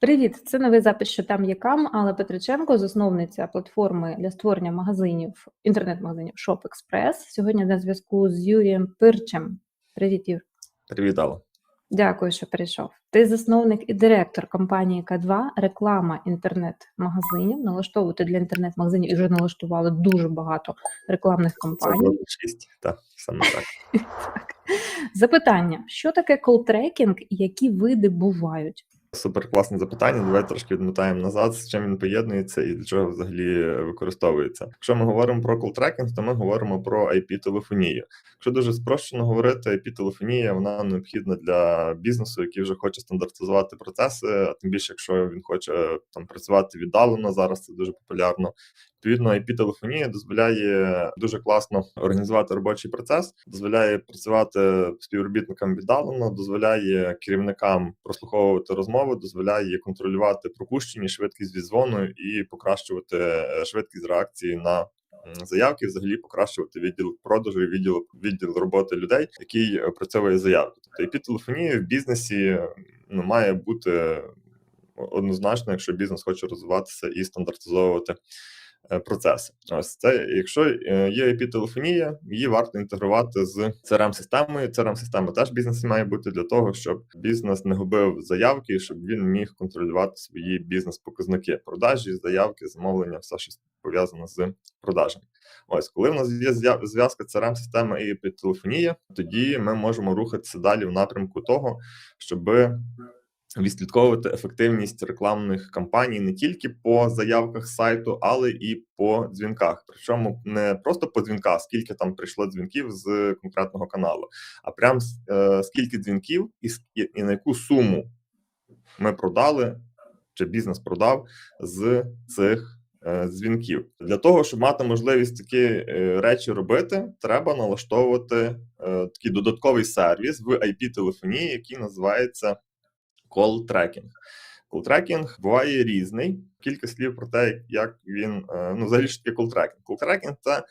Привіт, це новий запис, що там є кам, але Петриченко, засновниця платформи для створення магазинів, інтернет-магазинів Shop Express. Сьогодні на зв'язку з Юрієм Пирчем. Привіт, Юр. Привіт, Алла. Дякую, що прийшов. Ти засновник і директор компанії К2, реклама інтернет-магазинів. Налаштовувати для інтернет-магазинів і вже налаштували дуже багато рекламних Це кампаній. Так, саме так. Так. Запитання: що таке колтрекінг і які види бувають? Супер класне запитання. Давай трошки відмотаємо назад, з чим він поєднується і для чого взагалі використовується. Якщо ми говоримо про колтрекінг, то ми говоримо про IP-телефонію. Якщо дуже спрощено говорити, IP-телефонія вона необхідна для бізнесу, який вже хоче стандартизувати процеси, а тим більше, якщо він хоче там працювати віддалено, зараз це дуже популярно. Відповідно, IP-телефонія дозволяє дуже класно організувати робочий процес, дозволяє працювати співробітникам віддалено, дозволяє керівникам прослуховувати розмови, дозволяє контролювати пропущені швидкість відзвону і покращувати е, швидкість реакції на. Заявки взагалі покращувати відділ продажу і відділ відділ роботи людей, який е, опрацьовує заявки. Тобто IP-телефонія в бізнесі ну, має бути однозначно, якщо бізнес хоче розвиватися і стандартизовувати е, процеси. Ось це, якщо е, є IP-телефонія, її варто інтегрувати з crm системою crm система теж в бізнесі має бути для того, щоб бізнес не губив заявки, щоб він міг контролювати свої бізнес-показники, продажі, заявки, замовлення, все що пов'язане з продажами. Ось, коли в нас є зв'язка crm система і IP-телефонія, тоді ми можемо рухатися далі в напрямку того, щоби відслідковувати ефективність рекламних кампаній не тільки по заявках сайту, але і по дзвінках. Причому не просто по дзвінках, скільки там прийшло дзвінків з конкретного каналу, а прям е, скільки дзвінків і, і, на яку суму ми продали чи бізнес продав з цих. е, Дзвінків для того, щоб мати можливість такі е, речі робити, треба налаштовувати е, такий додатковий сервіс в IP-телефонії, який називається Call tracking буває різний. Кілька слів про те, як він е, ну взагалі що таке. Call tracking – це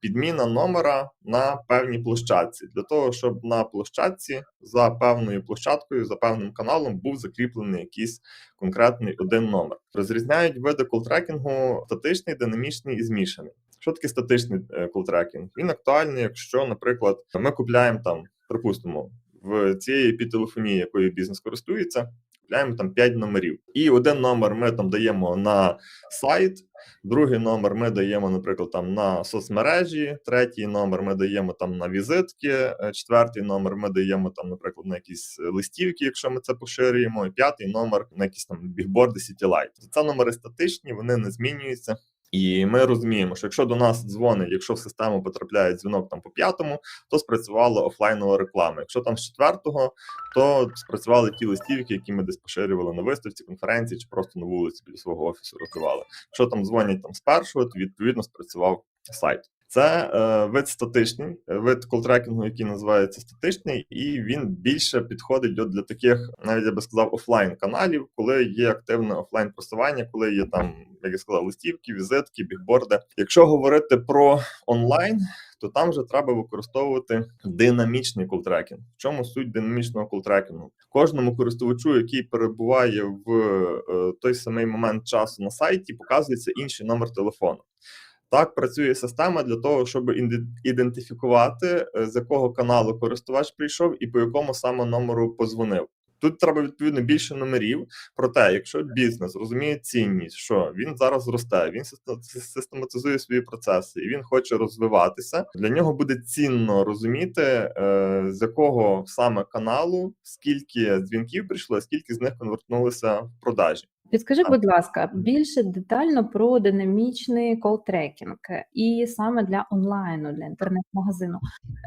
підміна номера на певній площадці для того, щоб на площадці за певною площадкою, за певним каналом був закріплений якийсь конкретний один номер. Розрізняють види колтрекінгу статичний, динамічний і змішаний. Що таке статичний колтрекінг? Він актуальний, якщо, наприклад, ми купляємо там, припустимо, в цієї підтелефонії, якою бізнес користується, купляємо там 5 номерів. І один номер ми там даємо на сайт, другий номер ми даємо, наприклад, там на соцмережі, третій номер ми даємо там на візитки, е, четвертий номер ми даємо там, наприклад, на якісь листівки, якщо ми це поширюємо, і п'ятий номер на якісь там бігборди City Це номери статичні, вони не змінюються. І ми розуміємо, що якщо до нас дзвонить, якщо в систему потрапляє дзвінок там по п'ятому, то спрацювала офлайнова реклама. Якщо там з четвертого, то спрацювали ті листівки, які ми десь поширювали на виставці, конференції чи просто на вулиці біля свого офісу роздавали. Якщо там дзвонять там з першого, то відповідно спрацював сайт. Це е, вид статичний, е, вид колтрекінгу, який називається статичний, і він більше підходить для, таких, навіть я би сказав, офлайн каналів, коли є активне офлайн просування, коли є там, як я сказав, листівки, візитки, бігборди. Якщо говорити про онлайн, то там вже треба використовувати динамічний колтрекінг. В чому суть динамічного колтрекінгу? Кожному користувачу, який перебуває в е, той самий момент часу на сайті, показується інший номер телефону. Так працює система для того, щоб ідентифікувати, е, з якого каналу користувач прийшов і по якому саме номеру позвонив. Тут треба відповідно більше номерів. Проте, якщо бізнес розуміє цінність, що він зараз росте, він систематизує свої процеси і він хоче розвиватися. Для нього буде цінно розуміти, е, з якого саме каналу скільки дзвінків прийшло, скільки з них конвертнулося в продажі. Підскажи, будь ласка, більше детально про динамічний колтрекінг і саме для онлайну, для інтернет-магазину.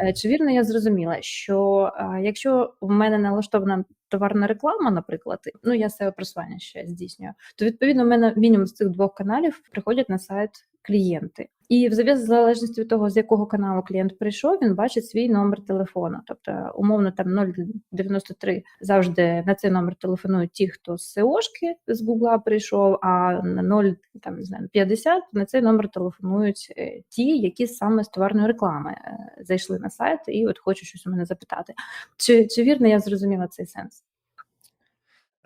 Е, Чи вірно я зрозуміла, що е, якщо в мене налаштована товарна реклама, наприклад, ну я себе просування ще здійснюю, то відповідно в мене мінімум з цих двох каналів приходять на сайт клієнти. І в залежності від того, з якого каналу клієнт прийшов, він бачить свій номер телефону. Тобто, умовно, там 093 завжди на цей номер телефонують ті, хто з SEOшки з Гугла прийшов, а на 0, там не знаю, 50 на цей номер телефонують е, ті, які саме з товарної реклами е, зайшли на сайт і от хочуть щось у мене запитати. Чи, чи вірно я зрозуміла цей сенс?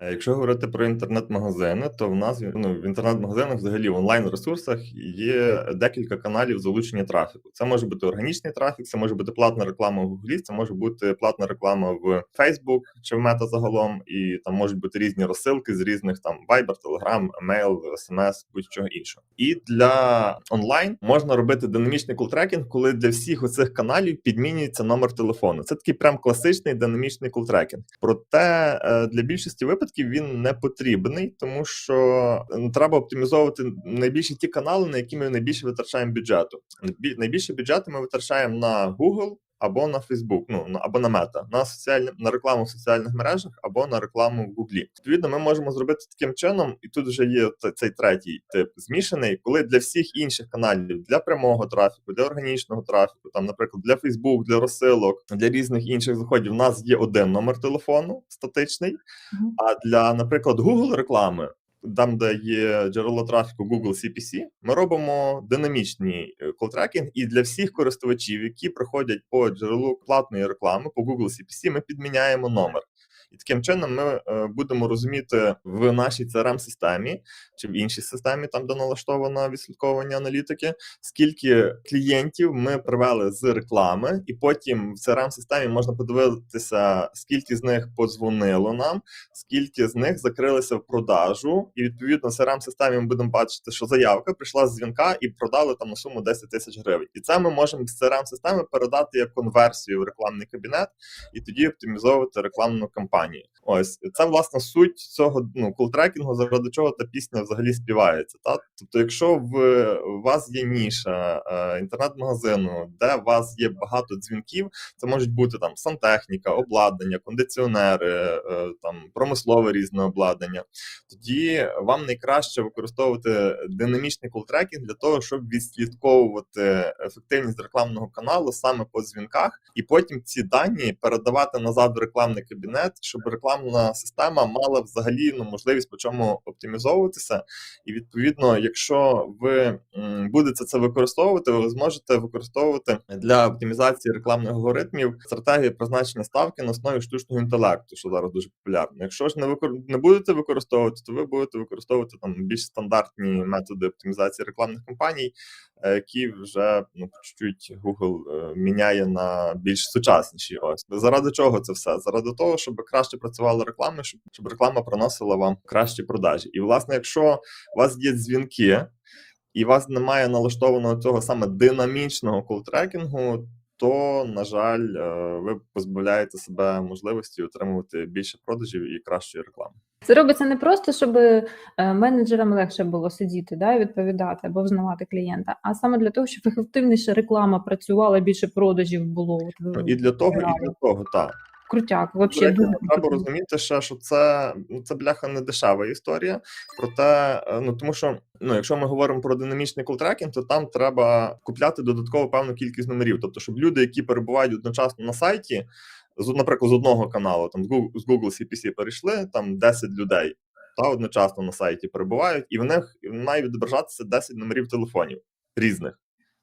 Якщо говорити про інтернет-магазини, то в нас ну, в інтернет-магазинах, взагалі в онлайн-ресурсах є декілька каналів залучення трафіку. Це може бути органічний трафік, це може бути платна реклама в Google, це може бути платна реклама в Facebook чи в Мета загалом, і там можуть бути різні розсилки з різних там Viber, Telegram, Email, SMS, будь-чого іншого. І для онлайн можна робити динамічний колтрекінг, коли для всіх оцих каналів підмінюється номер телефону. Це такий прям класичний динамічний колтрекінг. Проте е, для більшості випадків він не потрібний, тому що е, треба оптимізовувати найбільше ті канали, на які ми найбільше витрачаємо бюджету. Найбільше бюджету ми витрачаємо на Google. Або на Facebook, ну або на Мета, на соціальні на рекламу в соціальних мережах, або на рекламу в Гуглі. Відповідно, ми можемо зробити таким чином, і тут вже є цей третій тип змішаний, коли для всіх інших каналів, для прямого трафіку, для органічного трафіку, там, наприклад, для Facebook, для розсилок, для різних інших заходів, у нас є один номер телефону статичний. Мгм. А для, наприклад, Google реклами, там, де є джерело трафіку Google CPC, ми робимо динамічний колтрекінг, і для всіх користувачів, які приходять по джерелу платної реклами по Google CPC, ми підміняємо номер. І таким чином ми е, будемо розуміти в нашій crm системі чи в іншій системі, там де налаштовано відслідковування аналітики, скільки клієнтів ми привели з реклами, і потім в crm системі можна подивитися, скільки з них подзвонило нам, скільки з них закрилися в продажу, і відповідно в crm системі ми будемо бачити, що заявка прийшла з дзвінка і продали там на суму 10 тисяч гривень. І це ми можемо з crm системи передати як конверсію в рекламний кабінет і тоді оптимізовувати рекламну кампанію. Ось це власне суть цього ну колтрекінгу, заради чого та пісня взагалі співається. Та тобто, якщо в вас є ніша е, інтернет-магазину, де у вас є багато дзвінків, це можуть бути там сантехніка, обладнання, кондиціонери, е, там промислове різне обладнання. Тоді вам найкраще використовувати динамічний колтрекінг для того, щоб відслідковувати ефективність рекламного каналу саме по дзвінках, і потім ці дані передавати назад в рекламний кабінет, щоб рекламна система мала взагалі ну, можливість по чому оптимізовуватися. І відповідно, якщо ви будете це використовувати, ви зможете використовувати для оптимізації рекламних алгоритмів стратегії призначення ставки на основі штучного інтелекту, що зараз дуже популярно. Якщо ж не викор... не будете використовувати, то ви будете використовувати там більш стандартні методи оптимізації рекламних кампаній, які вже ну чуть-чуть Google е, міняє на більш сучасніші. Ось заради чого це все? Заради того, щоб краще працювала реклама, щоб, щоб реклама приносила вам кращі продажі. І власне, якщо у вас є дзвінки, і у вас немає налаштованого цього саме динамічного колтрекінгу, то, на жаль, е, ви позбавляєте себе можливості отримувати більше продажів і кращої реклами. Це робиться не просто, щоб е, менеджерам легше було сидіти да, і відповідати або взнавати клієнта, а саме для того, щоб ефективніше реклама працювала, більше продажів було. От Ну, і для того, і для того, так. Крутяк, речі, дуже треба розуміти ще, що це, ну, це бляха не дешева історія. Проте, е, ну тому що ну, якщо ми говоримо про динамічний колтрекінг, то там треба купляти додатково певну кількість номерів. Тобто, щоб люди, які перебувають одночасно на сайті, наприклад, з одного каналу, там з Google, CPC перейшли, там 10 людей та одночасно на сайті перебувають, і в них має відображатися 10 номерів телефонів різних.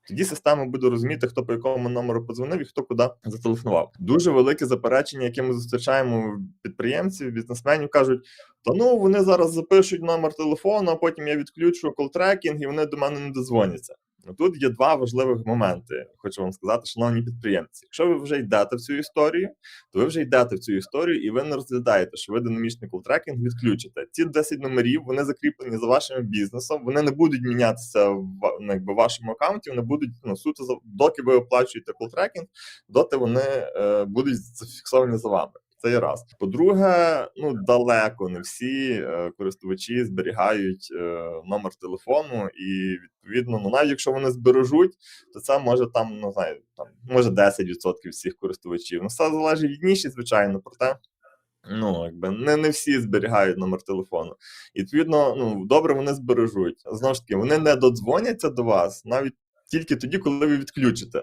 Тоді система буде розуміти, хто по якому номеру подзвонив і хто куди зателефонував. Дуже велике заперечення, яке ми зустрічаємо підприємців, бізнесменів кажуть: та ну вони зараз запишуть номер телефону, а потім я відключу колтрекінг, і вони до мене не дозвоняться. Тут є два важливих моменти. Хочу вам сказати, шановні підприємці. Якщо ви вже йдете в цю історію, то ви вже йдете в цю історію, і ви не розглядаєте, що ви динамічний колтрекінг відключите. Ці 10 номерів вони закріплені за вашим бізнесом. Вони не будуть мінятися в ну, якби, вашому аккаунті. Вони будуть ну, суто доки ви оплачуєте колтрекінг, доти вони е, будуть зафіксовані за вами. Це раз. По-друге, ну далеко не всі е, користувачі зберігають е, номер телефону, і відповідно, ну навіть якщо вони збережуть, то це може там, ну знаю, там може 10% всіх користувачів. Ну, все залежить від ніші, звичайно, проте. Ну, якби не, не всі зберігають номер телефону. І відповідно, ну добре, вони збережуть. Знову ж таки, вони не додзвоняться до вас навіть тільки тоді, коли ви відключите.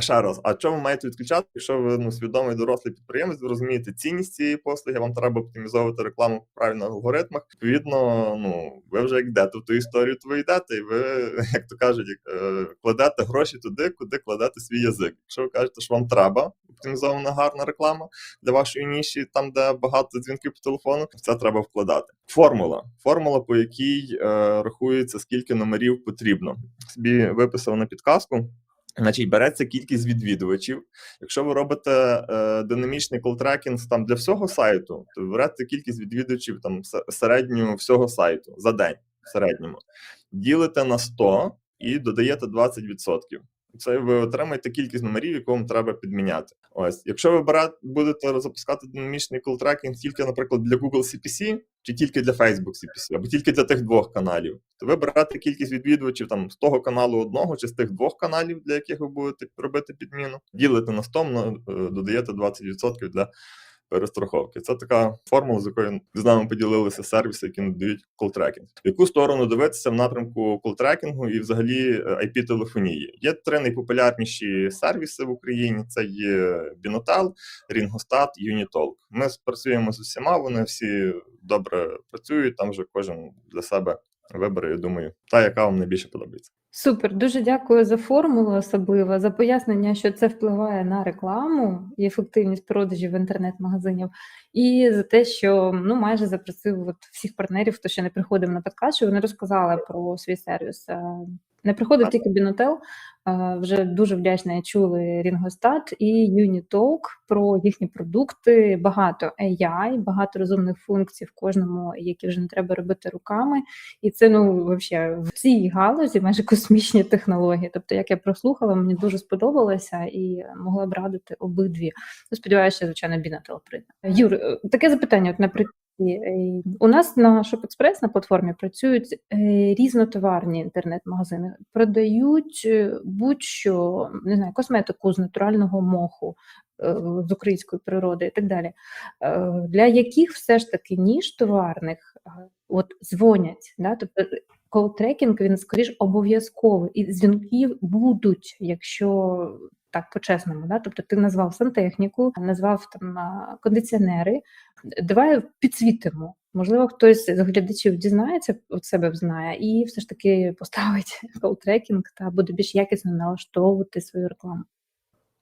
А ще раз, а чому ви маєте відключати, якщо ви ну, свідомий дорослий підприємець, ви розумієте цінність цієї послуги, вам треба оптимізовувати рекламу в правильних алгоритмах. Відповідно, ну ви вже як йдете в ту історію, то ви йдете, і ви, як то кажуть, е, кладете гроші туди, куди кладете свій язик. Якщо ви кажете, що вам треба оптимізована гарна реклама для вашої ніші, там де багато дзвінків по телефону, в це треба вкладати. Формула. Формула, по якій е, рахується, скільки номерів потрібно. Собі виписав на підказку. Значить, береться кількість відвідувачів. Якщо ви робите е, динамічний колтрекінг там для всього сайту, то береться кількість відвідувачів там се- середню всього сайту за день в середньому. Ділите на 100 і додаєте 20%. Це ви отримаєте кількість номерів, яку вам треба підміняти. Ось, якщо ви берете, будете запускати динамічний колтрекінг тільки, наприклад, для Google CPC, чи тільки для Facebook CPC, або тільки для тих двох каналів, то ви берете кількість відвідувачів там з того каналу одного чи з тих двох каналів, для яких ви будете робити підміну, ділите на 100, ну, е, додаєте 20% для перестраховки. Це така формула, з якою з нами поділилися сервіси, які надають колтрекінг. В яку сторону дивитися в напрямку колтрекінгу і взагалі IP-телефонії? Є три найпопулярніші сервіси в Україні: це є Binotel, Ringostat, Unitalk. Ми працюємо з усіма, вони всі добре працюють. Там вже кожен для себе вибере, я думаю, та яка вам найбільше подобається. Супер, дуже дякую за формулу, особливо за пояснення, що це впливає на рекламу і ефективність продажів інтернет-магазинів, і за те, що ну майже запросив от всіх партнерів, хто ще не приходив на подкаст, що вони розказали про свій сервіс. Не приходив тільки е, вже дуже вдячна чули Ringostat і Unitalk про їхні продукти. Багато AI, багато розумних функцій в кожному, які вже не треба робити руками. І це ну вообще в цій галузі майже космічні технології. Тобто, як я прослухала, мені дуже сподобалося і могла б радити обидві. Ну, сподіваюся, звичайно, Бінател прийде. Юр, е, таке запитання: от наприкінці. Е, У нас на ShopExpress на платформі працюють е, різнотоварні інтернет-магазини, продають е, будь-що не знаю, косметику з натурального моху, з української природи і так далі. Для яких все ж таки ніж товарних от дзвонять, да? тобто колл-трекінг він скоріш обов'язковий, і дзвінків будуть, якщо так по-чесному, да? тобто ти назвав сантехніку, назвав там кондиціонери. Давай підсвітимо. Можливо, хтось з глядачів дізнається, от себе знає, і все ж таки поставить колл-трекінг та буде більш якісно налаштовувати свою рекламу.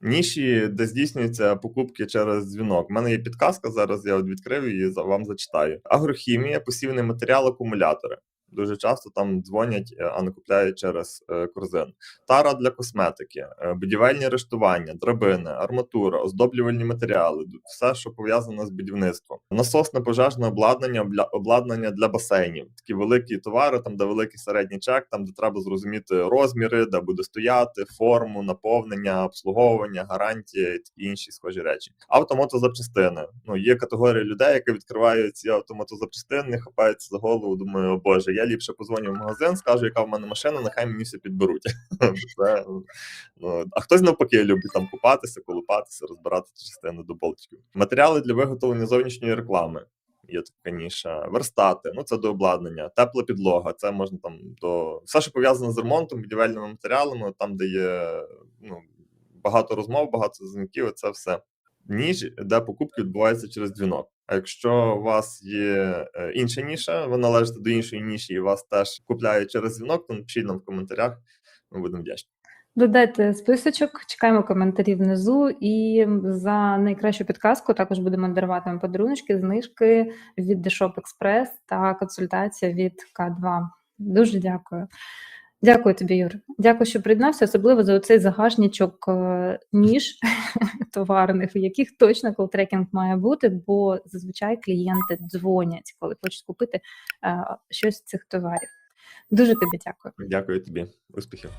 Ніші, де здійснюються покупки через дзвінок. У мене є підказка зараз, я відкрив її вам зачитаю. Агрохімія, посівний матеріал, акумулятори. Дуже часто там дзвонять, е, а не купляють через е, корзин. Тара для косметики, е, будівельні рештування, драбини, арматура, оздоблювальні матеріали, все, що пов'язано з будівництвом. Насосне пожежне обладнання, обладнання для басейнів. Такі великі товари, там де великий середній чек, там де треба зрозуміти розміри, де буде стояти, форму, наповнення, обслуговування, гарантія і інші схожі речі. Автомотозапчастини. Ну є категорія людей, які відкривають ці автомотозапчастини, хапаються за голову. Думаю, о боже, я ліпше позвоню в магазин, скажу, яка в мене машина, нехай мені все підберуть. Ну, а хтось навпаки любить там купатися, колупатися, розбирати частини до болтиків. Матеріали для виготовлення зовнішньої реклами. Є така ніша, верстати, ну це до обладнання, тепла підлога. Це можна там до все, що пов'язане з ремонтом, будівельними матеріалами, там, де є ну, багато розмов, багато дзвінків, це все. Ніж, де покупки відбуваються через дзвінок. А якщо у вас є е, інша ніша, ви належите до іншої ніші, і вас теж купляють через дзвінок, то напишіть нам в коментарях. Ми будемо вдячні. Додайте списочок, чекаємо коментарі внизу. І за найкращу підказку також будемо дарувати вам подаруночки, знижки від The Shop Express та консультація від К2. Дуже дякую. Дякую тобі, Юр. Дякую, що приєднався, особливо за оцей загашничок е, ніж товарних, в яких точно колтрекінг має бути, бо зазвичай клієнти дзвонять, коли хочуть купити е, щось з цих товарів. Дуже тобі дякую. Дякую тобі, успіхів.